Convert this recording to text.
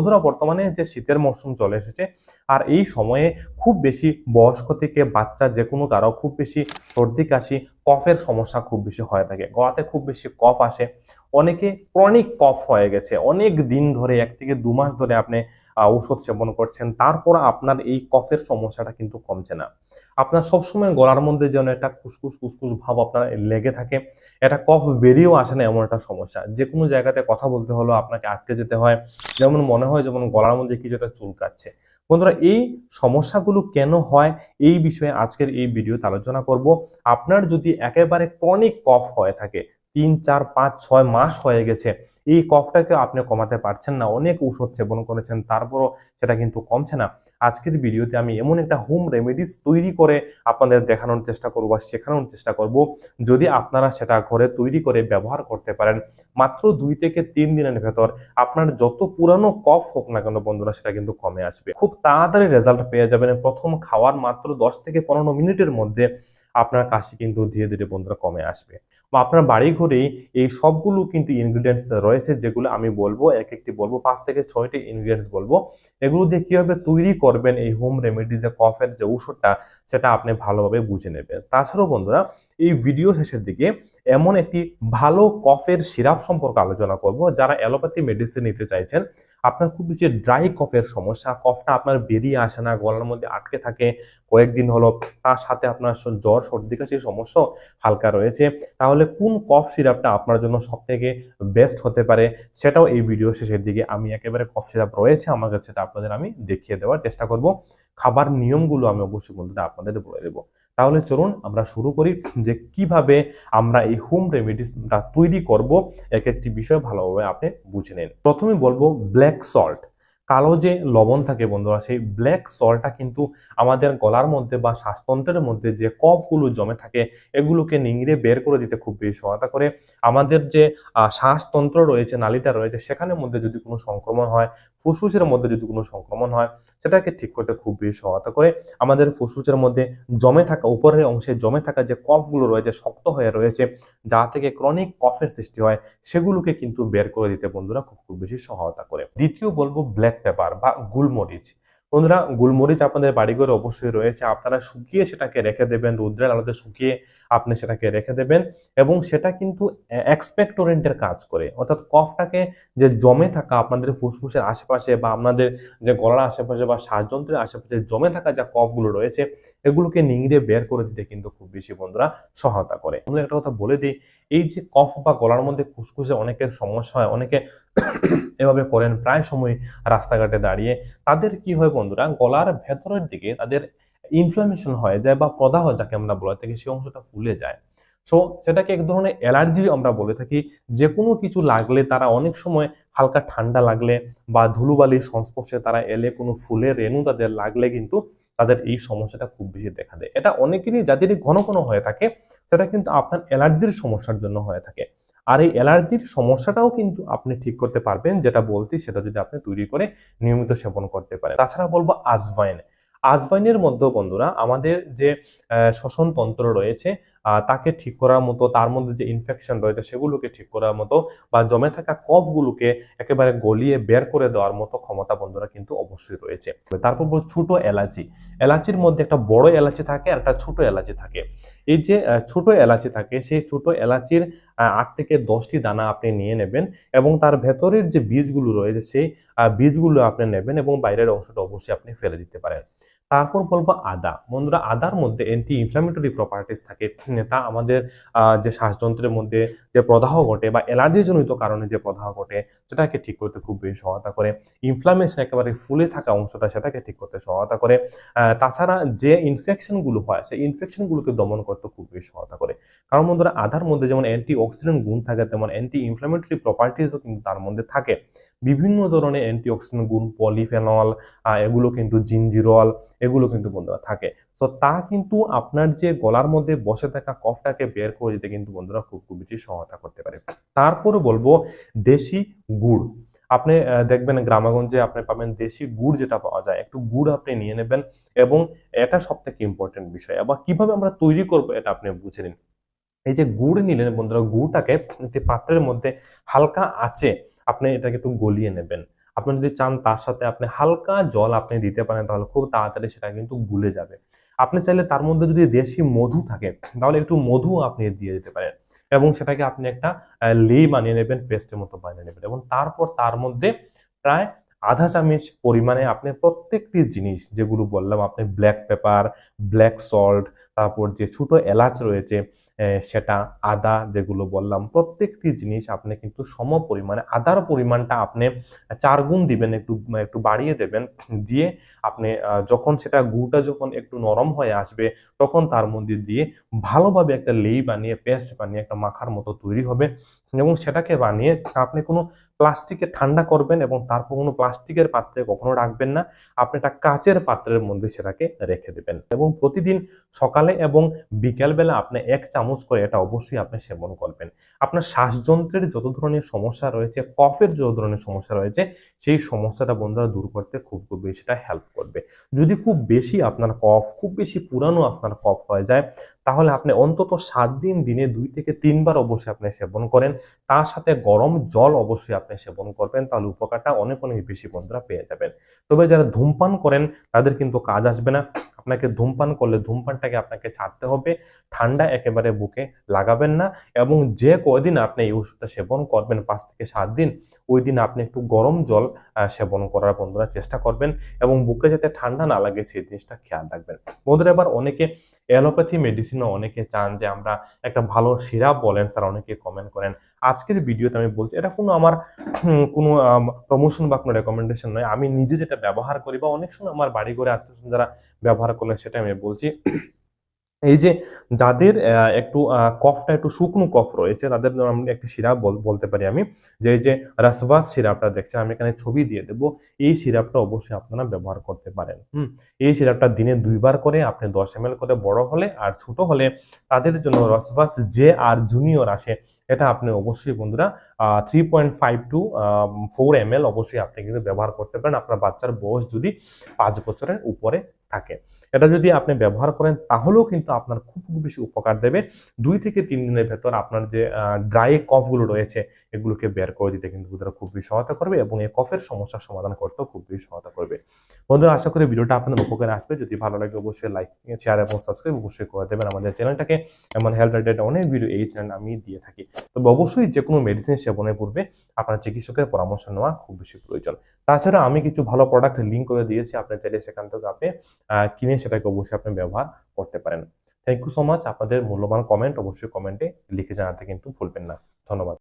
বন্ধুরা, বর্তমানে যে শীতের মরশুম চলে এসেছে, আর এই সময়ে খুব বেশি বয়স্ক থেকে বাচ্চা যে কোনো কারও খুব বেশি সর্দি কাশি কফের সমস্যা খুব বেশি হয়ে থাকে। গলাতে খুব বেশি কফ আসে। অনেকে ক্রনিক কফ হয়ে গেছে। অনেক দিন ধরে, এক থেকে দু মাস ধরে আপনি ঔষধ সেবন করছেন। তারপর আপনার এই কফের সমস্যাটা কিন্তু কমছে না। আপনার সবসময় গলার মধ্যে যেন একটা কুসকুস কুসকুস ভাব আপনার লেগে থাকে। এটা কফ বেরিয়েও আসে না এমন একটা সমস্যা। যে কোনো জায়গাতে কথা বলতে হলো আপনাকে আটকে যেতে হয়। যেমন মনে হয়, যেমন গলার মধ্যে কিছু একটা চুলকাচ্ছে। বন্ধুরা, এই সমস্যাগুলো কেন হয়? এই বিষয়ে আজকের এই ভিডিওতে আলোচনা করব। আপনার যদি একেবারে ক্রনিক কফ হয়ে থাকে তিন, চার, পাঁচ, ছয় মাস হয়ে গেছে। এই কফটাকে আপনি কমাতে পারছেন না, অনেক ঔষধ সেবন করেছেন, তারপরও সেটা কিন্তু কমছে না। আজকের ভিডিওতে আমি এমন একটা হোম রেমেডিস তৈরি করে আপনাদের দেখানোর চেষ্টা করব বা শেখানোর চেষ্টা করব। যদি আপনারা সেটা ঘরে তৈরি করে ব্যবহার করতে পারেন, মাত্র দুই থেকে তিন দিনের ভেতর আপনার যত পুরানো কফ হোক না কেন বন্ধুরা, সেটা কিন্তু কমে আসবে। খুব তাড়াতাড়ি রেজাল্ট পেয়ে যাবেন। প্রথম খাওয়ার মাত্র দশ থেকে পনেরো মিনিটের মধ্যে আপনার কাশি কিন্তু ধীরে ধীরে বন্ধুরা কমে আসবে। বা আপনার বাড়ি ঘরেই এই সবগুলো কিন্তু ইনগ্রিডিয়েন্টস রয়েছে যেগুলো আমি বলব, এক একটি বলব, পাঁচ থেকে ছয়টি ইনগ্রিডিয়েন্টস বলব। এগুলো দিয়ে কীভাবে তৈরি করবেন এই হোম রেমেডি যে কফের যে ঔষধটা, সেটা আপনি ভালোভাবে বুঝে নেবেন। তাছাড়াও বন্ধুরা, এই ভিডিও শেষের দিকে এমন একটি ভালো কফের সিরাপ সম্পর্কে আলোচনা করব। যারা অ্যালোপ্যাথি মেডিসিন নিতে চাইছেন, আপনার খুব বেশি ড্রাই কফের সমস্যা, কফটা আপনার বেরিয়ে আসে না, গলার মধ্যে আটকে থাকে কয়েকদিন হলো তার সাথে আপনার জ্বর, সর্দি কাশির সমস্যা হালকা রয়েছে। তাহলে কোন কফ সিরাপটা আপনার জন্য সব থেকে বেস্ট হতে পারে সেটাও এই ভিডিও শেষের দিকে আমি একেবারে কফ সিরাপ রয়েছে আমার কাছে, সেটা আপনাদের আমি দেখিয়ে দেওয়ার চেষ্টা করব। খাবার নিয়মগুলো আমি অবশ্যই বন্ধুরা আপনাদের বলে দেবো। তাহলে চলুন আমরা শুরু করি যে কীভাবে আমরা এই হোম রেমেডিসটা তৈরি করব। এক একটি বিষয় ভালোভাবে আপনি বুঝে নিন। প্রথমে বলব ব্ল্যাক সল্ট কালো যে লবণ থাকে বন্ধুরা, সেই ব্ল্যাক সল্টটা কিন্তু আমাদের গলার মধ্যে বা শ্বাসতন্ত্রের মধ্যে যে কফগুলো জমে থাকে, এগুলোকে নিংড়ে বের করে দিতে খুব বেশি সহায়তা করে। আমাদের যে শ্বাসতন্ত্র রয়েছে, নালিটা রয়েছে, সেখানের মধ্যে যদি কোনো সংক্রমণ হয়, ফুসফুসের মধ্যে যদি কোনো সংক্রমণ হয়, সেটাকে ঠিক করতে খুব বেশি সহায়তা করে। আমাদের ফুসফুসের মধ্যে জমে থাকা, উপরের অংশে জমে থাকা যে কফগুলো রয়েছে, শক্ত হয়ে রয়েছে, যা থেকে ক্রনিক কফের সৃষ্টি হয়, সেগুলোকে কিন্তু বের করে দিতে বন্ধুরা খুব খুব বেশি সহায়তা করে। দ্বিতীয় বলব ব্ল্যাক পেপার বা গুলমরিচ। বন্ধুরা, গুলমরিচ আপনাদের বাড়িঘরে অবশ্যই রয়েছে। আপনারা শুকিয়ে সেটাকে রেখে দেবেন, রৌদ্রের আলোতে শুকিয়ে আপনি সেটাকে রেখে দেবেন এবং সেটা কিন্তু এক্সপেক্টোরেন্টের কাজ করে। অর্থাৎ কফটাকে যে জমে থাকা আপনাদের ফুসফুসের আশেপাশে বা আপনাদের যে গলার আশেপাশে বা শ্বাসযন্ত্রের আশেপাশে জমে থাকা যা কফগুলো রয়েছে, এগুলোকে নিংড়ে বের করে দিতে কিন্তু খুব বেশি বন্ধুরা সহায়তা করে। বন্ধুরা একটা কথা বলে দিই, এই যে কফ বা গলার মধ্যে ফুসফুসে অনেকের সমস্যা হয়, অনেকে এভাবে করেন। প্রায় সময় রাস্তাঘাটে দাঁড়িয়ে তাদের কি হয় বন্ধুরা, গলার ভেতরের দিকে তাদের ইনফ্লামেশন হয়ে যায় বা প্রদাহ যাকে আমরা বলে থাকি, সেই অংশটা ফুলে যায়। সো সেটাকে এক ধরনের অ্যালার্জি আমরা বলে থাকি। যে কোনো কিছু লাগলে তারা অনেক সময় হালকা ঠান্ডা লাগলে বা ধুলোবালির সংস্পর্শে তারা এলে কোনো ফুলের রেণু তাদের লাগলে কিন্তু তাদের এই সমস্যাটা খুব বেশি দেখা দেয়। এটা অনেকেরই যাদেরই ঘন ঘন হয়ে থাকে, সেটা কিন্তু আপনার অ্যালার্জির সমস্যার জন্য হয়ে থাকে। আর এই অ্যালার্জির সমস্যাটাও কিন্তু আপনি ঠিক করতে পারবেন যেটা বলছি সেটা যদি আপনি তৈরি করে নিয়মিত সেবন করতে পারেন। তাছাড়া বলব আজবাইন আজবাইনের মধ্যেও বন্ধুরা আমাদের যে আহ, শ্বসন তন্ত্র রয়েছে তাকে ঠিক করার মতো, তার মধ্যে যে ইনফেকশন রয়েছে সেগুলোকে ঠিক করার মতো বা জমে থাকা কফগুলোকে একেবারে গলিয়ে বের করে দেওয়ার মতো ক্ষমতা বন্ধুরা কিন্তু অবশ্যই রয়েছে। তারপর ছোট এলাচি। এলাচির মধ্যে একটা বড় এলাচি থাকে আর একটা ছোট এলাচি থাকে। এই যে ছোট এলাচি থাকে, সেই ছোট এলাচির আট থেকে দশটি দানা আপনি নিয়ে নেবেন এবং তার ভেতরের যে বীজগুলো রয়েছে, সেই বীজগুলো আপনি নেবেন এবং বাইরের অংশটা অবশ্যই আপনি ফেলে দিতে পারেন। তারপর বলব আদা। বন্ধুরা, আদার মধ্যে অ্যান্টি ইনফ্লামেটরি প্রপার্টিস থাকে তা আমাদের যে শ্বাসযন্ত্রের মধ্যে যে প্রদাহ ঘটে বা অ্যালার্জি জনিত কারণে যে প্রদাহ ঘটে, সেটাকে ঠিক করতে খুব বেশি সহায়তা করে। ইনফ্লামেশন একেবারে ফুলে থাকা অংশটা সেটাকে ঠিক করতে সহায়তা করে। তাছাড়া যে ইনফেকশনগুলো হয়, সেই ইনফেকশনগুলোকে দমন করতে খুব বেশি সহায়তা করে। কারণ বন্ধুরা আধার মধ্যে যেমন অ্যান্টি অক্সিডেন্ট গুণ থাকে, তেমন অ্যান্টি ইনফ্লামেটরি প্রপার্টিসও কিন্তু তার মধ্যে থাকে। বিভিন্ন ধরনের অ্যান্টি অক্সিডেন্ট গুণ পলিফেনল এগুলো কিন্তু জিঞ্জিরল এগুলো কিন্তু বন্ধুরা থাকে। সো তা কিন্তু আপনার যে গলার মধ্যে বসে থাকা কফটাকে বের করে দিতে কিন্তু বন্ধুরা খুব খুব বেশি সহায়তা করতে পারে। তারপরে বলব দেশি গুড়। আপনি দেখবেন গ্রামাগঞ্জে আপনি পাবেন দেশি গুড় যেটা পাওয়া যায়। একটু গুড় আপনি নিয়ে নেবেন এবং এটা সব থেকে ইম্পর্টেন্ট বিষয়। আবার কীভাবে আমরা তৈরি করব এটা আপনি বুঝে নিন। এই যে গুড় নিলেন বন্ধুরা, গুড়টাকে পাত্রের মধ্যে হালকা আঁচে আপনি এটাকে একটু গলিয়ে নেবেন। আপনি যদি চান তার সাথে আপনি হালকা জল আপনি দিতে পারেন, তাহলে খুব তাড়াতাড়ি সেটা কিন্তু গুলে যাবে। আপনি চাইলে তার মধ্যে যদি দেশি মধু থাকে, তাহলে একটু মধু আপনি দিয়ে দিতে পারেন। এবং সেটাকে আপনি একটা লেই বানিয়ে নেবেন, পেস্টের মতো বানিয়ে নেবেন। এবং তারপর তার মধ্যে প্রায় আধা চামচ পরিমাণে আপনি প্রত্যেকটি জিনিস, যেগুলো বললাম আপনি ব্ল্যাক পেপার, ব্ল্যাক সল্ট তারপর যে ছোট এলাচ রয়েছে সেটা আদা যেগুলো বললাম, প্রত্যেকটি জিনিস আপনি কিন্তু সম পরিমাণে, আদার পরিমাণটা আপনি চার গুণ দিবেন, একটু একটু বাড়িয়ে দেবেন, দিয়ে আপনি যখন সেটা গুড়টা যখন একটু নরম হয়ে আসবে, তখন তার মধ্যে দিয়ে ভালোভাবে একটা লেই বানিয়ে, পেস্ট বানিয়ে, একটা মাখার মতো তৈরি হবে। এবং সেটাকে বানিয়ে আপনি কোনো প্লাস্টিকে ঠান্ডা করবেন এবং তারপর কোনো প্লাস্টিকের পাত্রে কখনো রাখবেন না। আপনি একটা কাচের পাত্রের মধ্যে সেটাকে রেখে দেবেন। এবং প্রতিদিন সকালে এবং বিকেলবেলা আপনি এক চামচ করে এটা অবশ্যই আপনি সেবন করবেন। আপনার শ্বাসযন্ত্রের যত ধরনের সমস্যা রয়েছে, কফের যত ধরনের সমস্যা রয়েছে, সেই সমস্যাটা বন্ধুরা দূর করতে খুব খুব বেশিটা হেল্প করবে। যদি খুব বেশি আপনার কফ, খুব বেশি পুরানো আপনার কফ হয়ে যায়, তাহলে আপনি অন্তত সাত দিন, দিনে দুই থেকে তিনবার অবশ্যই আপনি সেবন করেন। তার সাথে গরম জল অবশ্যই আপনি সেবন করবেন, তাহলে উপকারটা অনেক অনেক বেশি বন্ধুরা পেয়ে যাবেন। তবে যারা ধূমপান করেন, তাদের কিন্তু কাজ আসবে না। আপনাকে ধূমপান করলে ধূমপানটাকে আপনাকে ছাড়তে হবে, ঠান্ডা একেবারে বুকে লাগাবেন না এবং যে কয়দিন আপনি এই ওষুধটা সেবন করবেন, পাঁচ থেকে সাত দিন, ওই দিন আপনি একটু গরম জল সেবন করার বন্ধুরা চেষ্টা করবেন এবং বুকে যাতে ঠান্ডা না লাগে সেই জিনিসটা খেয়াল রাখবেন। বন্ধুরা, এবার অনেকে অ্যালোপ্যাথি মেডিসিনও অনেকে চান যে আমরা একটা ভালো সিরাপ বলেন, স্যার অনেকে কমেন্ট করেন। আজকের ভিডিওতে আমি বলছি, এটা কোনো আমার কোনো প্রমোশন বা কোনো রেকমেন্ডেশন নয়। আমি নিজে যেটা ব্যবহার করি বা অনেক সময় আমার বাড়ি ঘরে আত্মীয় যারা ব্যবহার করলেন সেটা আমি বলছি, এই যে যাদের একটু কফটা একটু শুকনো কফ রয়েছে, তাদের আমি একটি সিরাপ বল- বলতে পারি আমি, যে এই যে রাসভাস সিরাপটা দেখছেন, আমি এখানে ছবি দিয়ে দেবো। এই সিরাপটা অবশ্যই আপনারা ব্যবহার করতে পারেন, হুম। এই সিরাপটা দিনে দুইবার করে, আপনি দশ এম করে বড় হলে আর ছোট হলে তাদের জন্য রসভাস যে আর জুনিয়র আসে। এটা আপনি অবশ্যই বন্ধুরা three point five to four M L অবশ্যই আপনি কিন্তু ব্যবহার করতে পারেন। আপনার বাচ্চার বয়স যদি পাঁচ বছরের উপরে থাকে। এটা যদি আপনি ব্যবহার করেন, তাহলেও কিন্তু আপনার খুব খুব বেশি উপকার দেবে। দুই থেকে তিন দিনের ভেতর আপনার যে ড্রাই কফগুলো রয়েছে, এগুলোকে বের করে দিতে কিন্তু বন্ধুরা খুব বেশি সহায়তা করবে এবং এই কফের সমস্যার সমাধান করতেও খুব বেশি সহায়তা করবে। বন্ধুরা, আশা করি ভিডিওটা আপনাদের উপকারে আসবে। যদি ভালো লাগে অবশ্যই লাইক শেয়ার এবং সাবস্ক্রাইব অবশ্যই করে দেবেন। আমাদের চ্যানেলটাকে এমন হেলথ রিলেটেড অনেক ভিডিও এই চ্যানেল আমি দিয়ে থাকি। তবে অবশ্যই যে কোনো মেডিসিন সেবনের পূর্বে আপনার চিকিৎসকের পরামর্শ নেওয়া খুব বেশি প্রয়োজন। তাছাড়া আমি কিছু ভালো প্রোডাক্ট লিঙ্ক করে দিয়েছি, আপনি চাইলে সেখান থেকে আপনি কিনে সেটাকে অবশ্যই আপনি ব্যবহার করতে পারেন। থ্যাংক ইউ সো মাচ আপনাদের মূল্যবান কমেন্ট অবশ্যই কমেন্টে লিখে জানাতে কিন্তু ভুলবেন না। ধন্যবাদ।